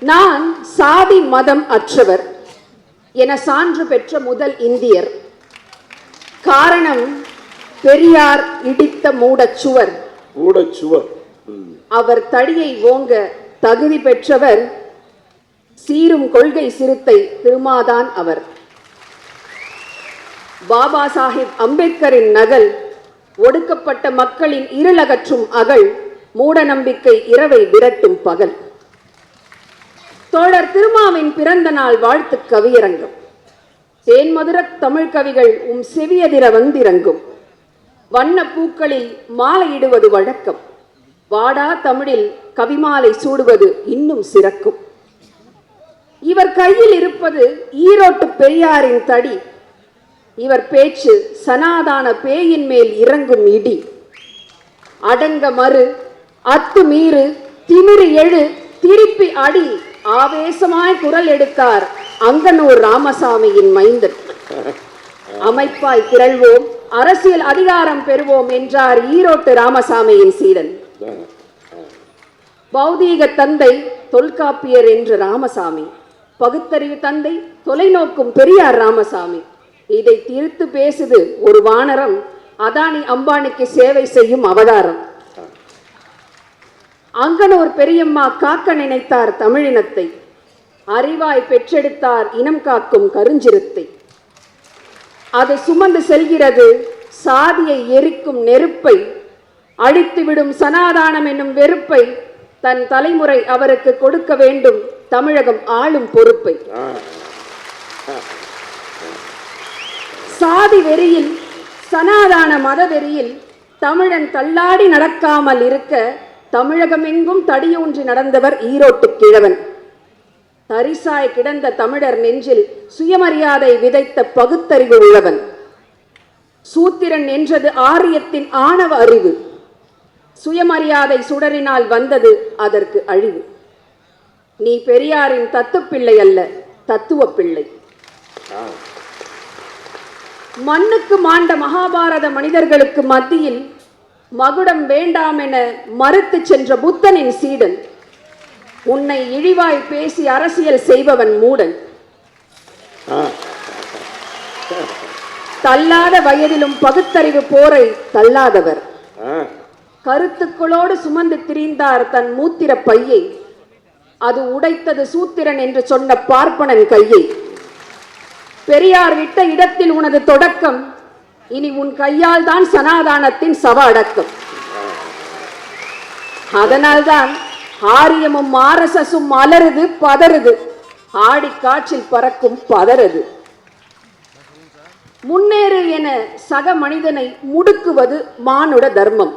நான் சாதி மதம் அற்றவர். என சான்று பெற்ற முதல் இந்தியர். காரணம் பெரியார் இடித்த மூடச்சுவர். கூட சுவர் ம். அவர் தடியை ஓங்க தகுதி பெற்றவர். சீரும் கொள்கை சிறுத்தை திருமாதான் அவர். பாபா சாஹிப் அம்பேத்கரின் நகல் ஒடுக்கப்பட்ட மக்களின் இருளகற்றும் அகல் மூடநம்பிக்கை இரவை விரட்டும் பகல். தோழர் திருமாவின் பிறந்த நாள் வாழ்த்து கவியரங்கம். தேன்மதுர தமிழ் கவிகள் உம் செவியதிர வந்திறங்கும். வண்ண பூக்களில் மாலையிடுவது வழக்கம். வாடா தமிழில் கவிமாலை சூடுவது இன்னும் சிறக்கும். இவர் கையில் இருப்பது ஈரோட்டு பெரியாரின் தடி. இவர் பேச்சு சனாதான பேயின் மேல் இறங்கும் இடி. அடங்க மறு அத்து மீறு திமிரு எழு திருப்பி அடி. ஆவேசமாய் குரல் எடுத்தார் அங்கனூர் ராமசாமியின் மைந்தன். அமைப்பாய் திரள்வோம் அரசியல் அதிகாரம் பெறுவோம் என்றார் ஈரோட்டு ராமசாமியின் சீடன். பௌதீக தந்தை தொல்காப்பியர் என்று ராமசாமி பகுத்தறிவு தந்தை தொலைநோக்கும் பெரியார் ராமசாமி. இதை திருத்து பேசுது ஒரு வானரம் அதானி அம்பானிக்கு சேவை செய்யும் அவதாரம். அங்கனோர் பெரியம்மா காக்க நினைத்தார் தமிழினத்தை. அறிவாய் பெற்றெடுத்தார் இனம் காக்கும் கருஞ்சிருத்தை அது சுமந்து செல்கிறது சாதியை எரிக்கும் நெருப்பை. அழித்துவிடும் சனாதானம் என்னும் வெறுப்பை தன் தலைமுறை அவருக்கு கொடுக்க வேண்டும் தமிழகம் ஆளும் பொறுப்பை. சாதி வெறியில் சனாதான மத வெறியில் தமிழன் தள்ளாடி நடக்காமல் இருக்க தமிழகமெங்கும் தடியூன்றி நடந்தவர் ஈரோட்டு கிழவன். தரிசாய் கிடந்த தமிழர் நெஞ்சில் சுயமரியாதை விதைத்த பகுத்தறிவு உள்ளவன். சூத்திரன் என்றது ஆரியத்தின் ஆணவ அறிவு. சுயமரியாதை சுடரினால் வந்தது அதற்கு அழிவு. நீ பெரியாரின் தத்துப்பிள்ளை அல்ல தத்துவ பிள்ளை. மண்ணுக்கு மாண்ட மகாபாரத மனிதர்களுக்கு மத்தியில் மகுடம் வேண்டாம் என மறுத்து சென்ற புத்தனின் சீடன் உன்னை இழிவாய் பேசி அரசியல் செய்பவன் மூடன். தள்ளாத வயதிலும் பகுத்தறிவு போரை தள்ளாதவர். கருத்துக்களோடு சுமந்து திரிந்தார் தன் மூத்திர பையை அது உடைத்தது சூத்திரன் என்று சொன்ன பார்ப்பனன் கையை பெரியார் விட்ட இடத்தில் உனது தொடக்கம் இனி உன் கையால் தான் சனாதானத்தின் சவ அடக்கம். அதனால்தான் ஆரியமும் ஆர்எஸ்எஸும் அலறுது பதறுது. ஆடி காற்றில் பறக்கும் பதறுது. முன்னேறு என சக மனிதனை முடுக்குவது மானுட தர்மம்.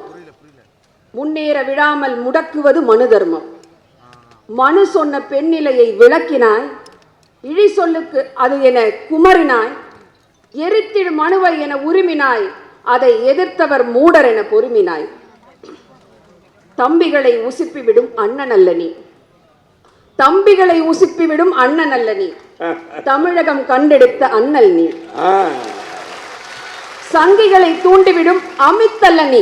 முன்னேற விடாமல் முடக்குவது மனு தர்மம். மனு சொன்ன பெண்ணிலையை விளக்கினாய் இழி சொல்லுக்கு அது என குமரினாய் எரித்திடு மனுவை என உருமினாய் அதை எதிர்த்தவர் மூடர் என பொறுமினாய். தம்பிகளை உசுப்பிவிடும் அண்ணன் அல்ல நீ. தம்பிகளை உசுப்பிவிடும் அண்ணன் அல்ல நீ. தமிழகம் கண்டெடுத்த அண்ணல் நீ. சங்கிகளை தூண்டிவிடும் அமித்தல்ல நீ.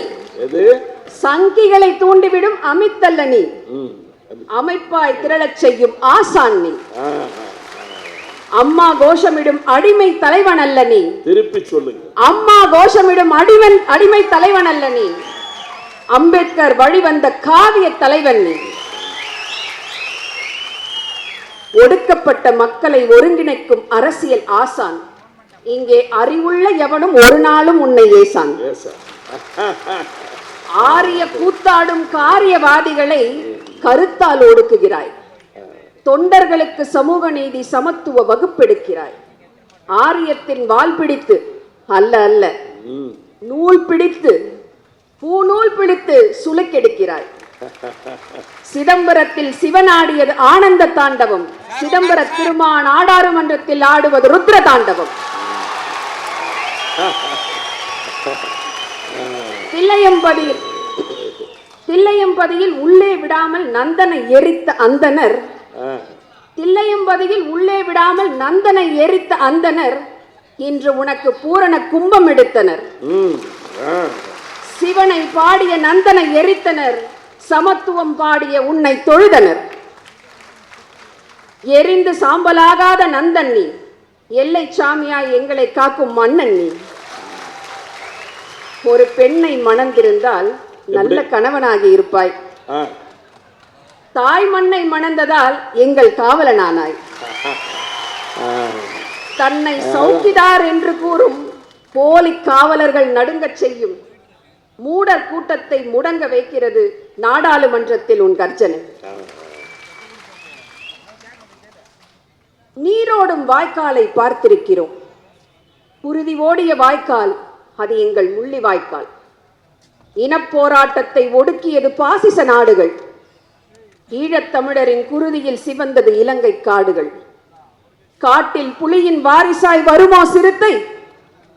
சங்கிகளை தூண்டிவிடும் அமித்தல்ல நீ. அமைப்பாய் திரளச் செய்யும் ஆசான் நீ. அம்மா கோஷமிடும் அடிமை தலைவன் அல்ல நீ. திருப்பி சொல்லுங்க. அம்மா கோஷமிடும் அடிவன் அடிமை தலைவன் அல்ல நீ. அம்பேத்கர் வழிவந்த காவிய தலைவன் நீ. ஒடுக்கப்பட்ட மக்களை ஒருங்கிணைக்கும் அரசியல் ஆசான். இங்கே அறிவுள்ள எவனும் ஒரு நாளும் உன்னை ஏசான். ஏசா ஆரிய கூத்தாடும் காரியவாதிகளை கருத்தால் ஒடுக்குகிறாய். தொண்டர்களுக்கு சமூக நீதி சமத்துவ வகுப்பெடுக்கிறாய். ஆரியத்தின் வால் பிடித்து அல்ல அல்ல. நூல் பிடித்து பூநூல் பிடித்து சுளுக்கெடுக்கிறாய். சிதம்பரத்தில் சிவனாடியது ஆனந்த தாண்டவம். சிதம்பர திருமான் ஆடாறுமன்றத்தில் ஆடுவது ருத்ர தாண்டவம். தில்லையம்பதியில் தில்லையம்பதியில் உள்ளே விடாமல் நந்தனை எரித்த அந்தனர் தில்லையம்பதியில் உள்ளே விடாமல் நந்தனை எரித்த அந்தனர் இன்று உனக்கு பூரண கும்பம் எடுத்தனர். சிவனை பாடிய நந்தனை எரித்தனர் சமத்துவம் பாடிய உன்னை தொழுதனர். எரிந்து சாம்பலாகாத நந்தன் நீ எல்லை சாமியாய் எங்களை காக்கும் மன்னன் நீ. ஒரு பெண்ணை மணந்திருந்தால் நல்ல கணவனாகி இருப்பாய். தாய் மண்ணை மணந்ததால் எங்கள் காவலனானாய். தன்னை சௌக்கிதார் என்று கூறும் போலி காவலர்கள் நடுங்கச் செய்யும் மூடர் கூட்டத்தை முடங்க வைக்கிறது நாடாளுமன்றத்தில் உன் கர்ஜனை. நீரோடும் வாய்க்காலை பார்த்திருக்கிறோம். குருதி ஓடிய வாய்க்கால் அது எங்கள் முள்ளி வாய்க்கால் இனப்போராட்டத்தை ஒடுக்கியது பாசிச நாடுகள். ஈழத்தமிழரின் குருதியில் சிவந்தது இலங்கை காடுகள். காட்டில் புலியின் வாரிசாய் வருமா சிறுத்தை?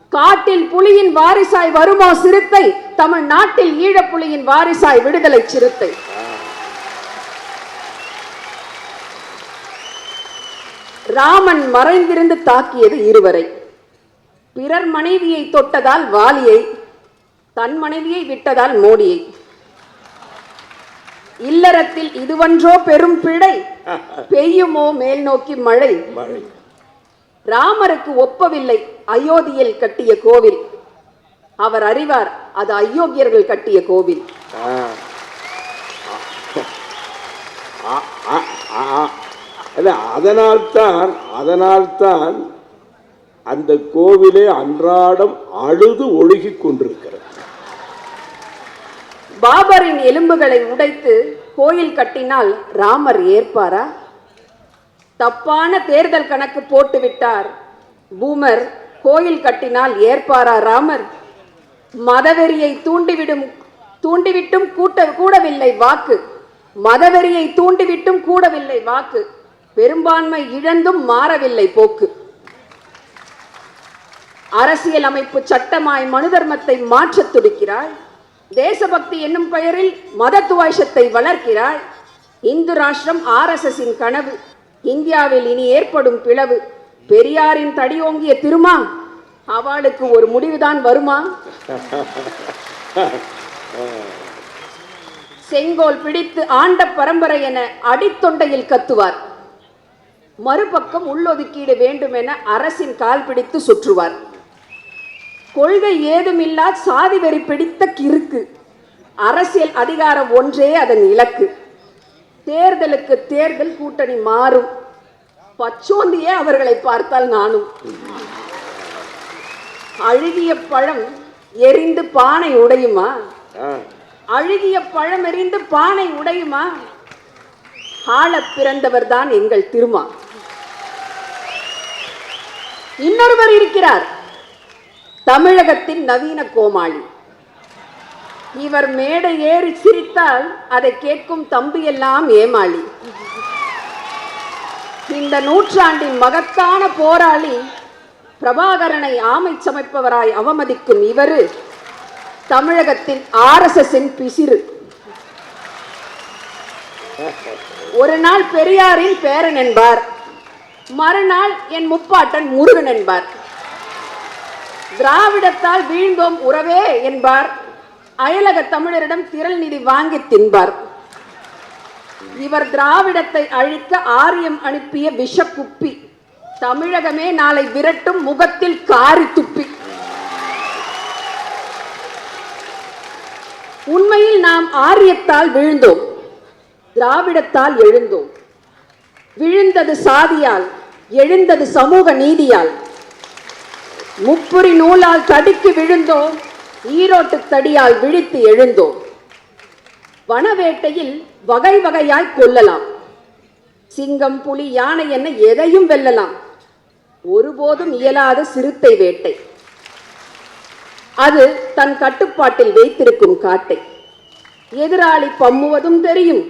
காட்டில் புலியின் வாரிசாய் வருமா சிறுத்தை? தமிழ்நாட்டில் ஈழப்புலியின் வாரிசாய் விடுதலை சிறுத்தை. ராமன் மறைந்திருந்து தாக்கியது இருவரை. பிறர் மனைவியை தொட்டதால் வாலியை தன் மனைவியை விட்டதால் மோடியை. இல்லறத்தில் இதுவன்றோ பெரும் பிழை. பெய்யுமோ மேல் நோக்கி மழை. ராமருக்கு ஒப்பவில்லை அயோத்தியில் கட்டிய கோவில். அவர் அறிவார் அது அயோக்கியர்கள் கட்டிய கோவில். அதனால்தான் அதனால்தான் அந்த கோவிலே அன்றாடம் அழுது ஒழுகிக் கொண்டிருக்கிறது பாபரின் எலும்புகளை உடைத்து கோயில் கட்டினால் ராமர் ஏற்பாரா? தப்பான தேர்தல் கணக்கு போட்டு விட்டார் பூமர் கோயில் கட்டினால் ஏற்பாரா ராமர்? மதவெறியை தூண்டிவிடும் தூண்டிவிட்டும் கூட்ட கூடவில்லை வாக்கு. மதவெறியை தூண்டிவிட்டும் கூடவில்லை வாக்கு. பெரும்பான்மை இழந்தும் மாறவில்லை போக்கு. அரசியல் அமைப்பு சட்டமாய் மனு தர்மத்தை மாற்றத் துடிக்கிறாய் தேசபக்தி என்னும் பெயரில் மத வளர்க்கிறாள். இந்து ராஷ்டிரம் ஆர்எஸ்எஸின் கனவு. இந்தியாவில் இனி ஏற்படும் பிளவு. பெரியாரின் தடியோங்கிய திருமா அவளுக்கு ஒரு முடிவுதான் வருமா? செங்கோல் பிடித்து ஆண்ட பரம்பரை என அடித்தொண்டையில் கத்துவார். மறுபக்கம் உள்ளொதுக்கீடு வேண்டும் என அரசின் கால் பிடித்து சுற்றுவார். கொள்கை ஏதுமில்லா சாதி வெறி பிடித்த கிறுக்கு. அரசியல் அதிகாரம் ஒன்றே அதன் இலக்கு. தேர்தலுக்கு தேர்தல் கூட்டணி மாறும். பச்சோந்தியே அவர்களை பார்த்தால் நானும். அழுகிய பழம் எரிந்து பானை உடையுமா? அழுகிய பழம் எரிந்து பானை உடையுமா? ஆளப் பிறந்தவர் தான் எங்கள் திருமா. இன்னொருவர் இருக்கிறார். தமிழகத்தின் நவீன கோமாளி. இவர் மேடை ஏறி சிரித்தால் அதை கேட்கும் தம்பியெல்லாம் ஏமாளி. இந்த நூற்றாண்டின் மகத்தான போராளி பிரபாகரனை ஆமை சமைப்பவராய் அவமதிக்கும் இவரு தமிழகத்தின் ஆர்எஸ்எஸ்ஸின் பிசிறு. ஒரு நாள் பெரியாரின் பேரன் என்பார். மறுநாள் என் முப்பாட்டன் முருகன் என்பார். திராவிடத்தால் வீழ்ந்தோம் உறவே என்பார். அயலக தமிழரிடம் திரள் நிதி வாங்கி தின்பார். இவர் திராவிடத்தை அழிக்க ஆரியம் அனுப்பிய விஷக்குப்பி தமிழகமே நாளை விரட்டும் முகத்தில் காரி துப்பி. உண்மையில் நாம் ஆரியத்தால் விழுந்தோம். திராவிடத்தால் எழுந்தோம். விழுந்தது சாதியால் எழுந்தது சமூக நீதியால். முப்புரி நூலால் தடுக்கி விழுந்தோம் ஈரோட்டு தடியால் விழித்து எழுந்தோம். வனவேட்டையில் வகை வகையாய் கொல்லலாம் சிங்கம் புலி யானை என எதையும் வெல்லலாம். ஒருபோதும் இயலாத சிறுத்தை வேட்டை. அது தன் கட்டுப்பாட்டில் வைத்திருக்கும் காட்டை. எதிராளி பம்முவதும் தெரியும்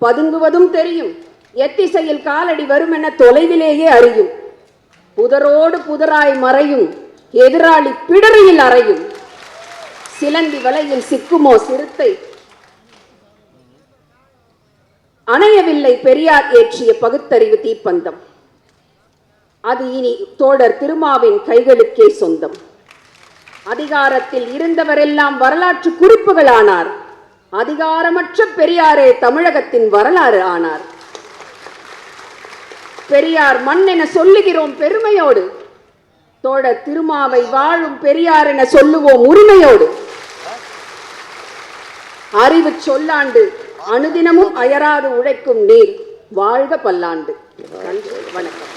பதுங்குவதும் தெரியும். எத்திசையில் காலடி வரும் என தொலைவிலேயே அறியும். புதரோடு புதராய் மறையும் எதிராளி பிடரியில் அறையும். சிலந்தி வலையில் சிக்குமோ சிறுத்தை. அணையவில்லை பெரியார் ஏற்றிய பகுத்தறிவு தீப்பந்தம். அது இனி தோடர் திருமாவின் கைகளுக்கே சொந்தம். அதிகாரத்தில் இருந்தவரெல்லாம் வரலாற்று குறிப்புகள் ஆனார் அதிகாரமற்ற பெரியாரே தமிழகத்தின் வரலாறு ஆனார். பெரியார் மண் என சொல்லுகிறோம் பெருமையோடு. தோட திருமாவை வாழும் பெரியார் என சொல்லுவோம் உரிமையோடு. அறிவு சொல்லாண்டு அனுதினமும் அயராது உழைக்கும் நீர் வாழ்க பல்லாண்டு. நன்றி வணக்கம்.